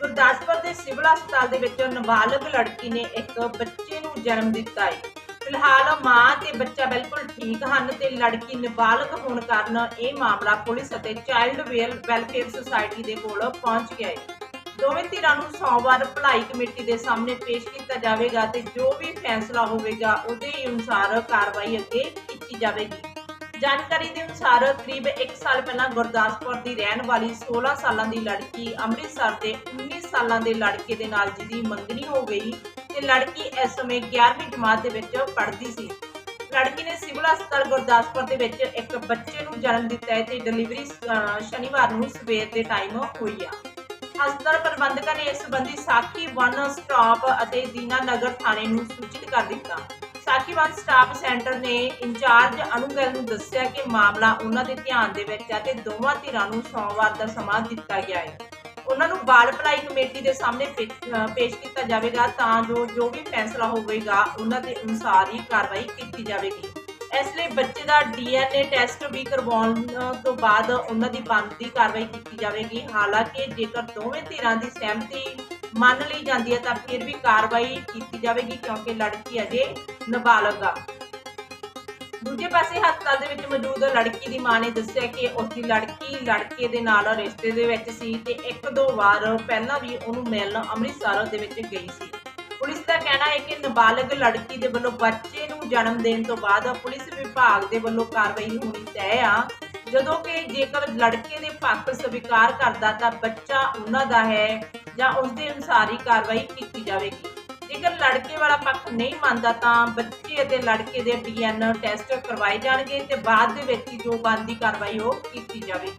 ਗੁਰਦਾਸਪੁਰ ਦੇ ਸਿਵਲ ਹਸਪਤਾਲ ਦੇ ਵਿੱਚ ਨਾਬਾਲਗ ਲੜਕੀ ਨੇ ਇੱਕ ਬੱਚੇ ਨੂੰ ਜਨਮ ਦਿੱਤਾ ਹੈ। ਫਿਲਹਾਲ ਮਾਂ ਤੇ ਬੱਚਾ ਬਿਲਕੁਲ ਠੀਕ ਹਨ ਤੇ ਲੜਕੀ ਨਾਬਾਲਗ ਹੋਣ ਕਾਰਨ ਇਹ ਮਾਮਲਾ ਪੁਲਿਸ ਅਤੇ ਚਾਈਲਡ ਵੈਲਫੇਅਰ ਸੁਸਾਇਟੀ ਦੇ ਕੋਲ ਪਹੁੰਚ ਗਿਆ ਹੈ। ਦੋਵੇਂ ਧਿਰਾਂ ਨੂੰ ਸੋਮਵਾਰ ਭਲਾਈ ਕਮੇਟੀ ਦੇ ਸਾਹਮਣੇ ਪੇਸ਼ ਕੀਤਾ ਜਾਵੇਗਾ ਤੇ ਜੋ ਵੀ ਫੈਸਲਾ ਹੋਵੇਗਾ ਉਹਦੇ ਅਨੁਸਾਰ ਕਾਰਵਾਈ ਅੱਗੇ ਕੀਤੀ ਜਾਵੇਗੀ। ਜਾਣਕਾਰੀ ਦੇ ਅਨੁਸਾਰ ਕਰੀਬ 1 ਸਾਲ ਪਹਿਲਾਂ ਗੁਰਦਾਸਪੁਰ ਦੀ ਰਹਿਣ ਵਾਲੀ 16 ਸਾਲਾਂ ਦੀ ਲੜਕੀ ਅੰਮ੍ਰਿਤਸਰ ਦੇ 19 ਸਾਲਾਂ ਦੇ ਲੜਕੇ ਦੇ ਨਾਲ ਜਿਹਦੀ ਮੰਗਣੀ ਹੋ ਗਈ ਤੇ ਲੜਕੀ ਇਸ ਸਮੇਂ 11ਵੀਂ ਜਮਾਤ ਦੇ ਵਿੱਚ ਪੜ੍ਹਦੀ ਸੀ। ਲੜਕੀ ਨੇ ਸਿਵਲ ਹਸਪਤਾਲ ਗੁਰਦਾਸਪੁਰ ਦੇ ਵਿੱਚ ਇੱਕ ਬੱਚੇ ਨੂੰ ਜਨਮ ਦਿੱਤਾ ਹੈ ਤੇ ਡਿਲੀਵਰੀ ਸ਼ਨੀਵਾਰ ਨੂੰ ਸਵੇਰ ਦੇ ਟਾਈਮ ਹੋਈ ਆ। ਹਸਪਤਾਲ ਪ੍ਰਬੰਧਕਾਂ ਨੇ ਇਸ ਸੰਬੰਧੀ ਸਾਖੀ ਵਨ ਸਟਾਪ ਅਤੇ ਦੀਨਾ ਨਗਰ ਥਾਣੇ ਨੂੰ ਸੂਚਿਤ ਕਰ ਦਿੱਤਾ। ਸਾਖੀ ਵਨ ਸੈਂਟਰ ਨੇ ਇੰਚਾਰਜ ਅਨੁਗਲ ਨੂੰ ਦੱਸਿਆ ਕਿ ਮਾਮਲਾ ਉਹਨਾਂ ਦੇ ਧਿਆਨ ਦੇ ਵਿੱਚ ਹੈ ਤੇ ਦੋਵਾਂ ਧਿਰਾਂ ਨੂੰ ਸੋਮਵਾਰ ਦਾ ਸਮਾਂ ਦਿੱਤਾ ਗਿਆ ਹੈ। ਉਹਨਾਂ ਨੂੰ ਬਾਲ ਭਲਾਈ ਕਮੇਟੀ ਦੇ ਸਾਹਮਣੇ ਪੇਸ਼- ਪੇਸ਼ ਕੀਤਾ ਜਾਵੇਗਾ ਤਾਂ ਜੋ ਜੋ ਵੀ ਫੈਸਲਾ ਹੋਵੇਗਾ, ਉਹਨਾਂ ਦੇ ਅਨੁਸਾਰ ਹੀ ਕਾਰਵਾਈ ਕੀਤੀ ਜਾਵੇਗੀ। ਇਸ ਲਈ ਬੱਚੇ ਦਾ ਡੀਐਨਏ ਟੈਸਟ ਵੀ ਕਰਵਾਉਣ ਤੋਂ ਬਾਅਦ ਉਹਨਾਂ ਦੀ ਬਣਦੀ ਕਾਰਵਾਈ ਕੀਤੀ ਜਾਵੇਗੀ। ਹਾਲਾਂਕਿ ਜੇਕਰ ਦੋਵੇਂ ਧਿਰਾਂ ਦੀ ਸਹਿਮਤੀ ਮੰਨ ਲਈ ਜਾਂਦੀ ਹੈ, ਤਾਂ ਫਿਰ ਵੀ ਕਾਰਵਾਈ ਕੀਤੀ ਜਾਵੇਗੀ ਕਿਉਂਕਿ ਲੜਕੀ ਅਜੇ ਨਾਬਾਲਗ ਆ। ਦੂਜੇ ਪਾਸੇ ਹਸਪਤਾਲ ਦੇ ਵਿੱਚ ਮੌਜੂਦ ਲੜਕੀ ਦੀ ਮਾਂ ਨੇ ਦੱਸਿਆ ਕਿ ਉਸ ਦੀ ਲੜਕੀ ਲੜਕੇ ਦੇ ਨਾਲ ਰਿਸ਼ਤੇ ਦੇ ਵਿੱਚ ਸੀ ਤੇ ਇੱਕ ਦੋ ਵਾਰ ਪਹਿਲਾਂ ਵੀ ਉਹਨੂੰ ਮਿਲਣ ਅੰਮ੍ਰਿਤਸਰ ਦੇ ਵਿੱਚ ਗਈ ਸੀ। ਪੁਲਿਸ ਦਾ ਕਹਿਣਾ ਹੈ ਕਿ ਨਾਬਾਲਗ ਲੜਕੀ ਦੇ ਵੱਲੋਂ ਬੱਚੇ ਨੂੰ ਜਨਮ ਦੇਣ ਤੋਂ ਬਾਅਦ ਪੁਲਿਸ ਵਿਭਾਗ ਦੇ ਵੱਲੋਂ ਕਾਰਵਾਈ ਹੋਣੀ ਤੈਅ ਆ। ਜਦੋਂ ਕਿ ਜੇਕਰ ਲੜਕੇ ਦੇ ਪੱਖ ਸਵੀਕਾਰ ਕਰਦਾ ਤਾਂ ਬੱਚਾ ਉਹਨਾਂ ਦਾ ਹੈ ਜਾਂ ਉਸ ਦੇ ਅਨੁਸਾਰ ਹੀ ਕਾਰਵਾਈ ਕੀਤੀ ਜਾਵੇਗੀ। ਜੇਕਰ ਲੜਕੇ ਵਾਲਾ ਪੱਖ ਨਹੀਂ ਮੰਨਦਾ ਤਾਂ ਬੱਚੇ ਅਤੇ ਲੜਕੇ ਦੇ ਡੀਐਨਏ ਟੈਸਟ ਕਰਵਾਏ ਜਾਣਗੇ ਤੇ ਬਾਅਦ ਦੇ ਵਿੱਚ ਹੀ ਜੋ ਬਣਦੀ ਕਾਰਵਾਈ ਉਹ ਕੀਤੀ ਜਾਵੇਗੀ।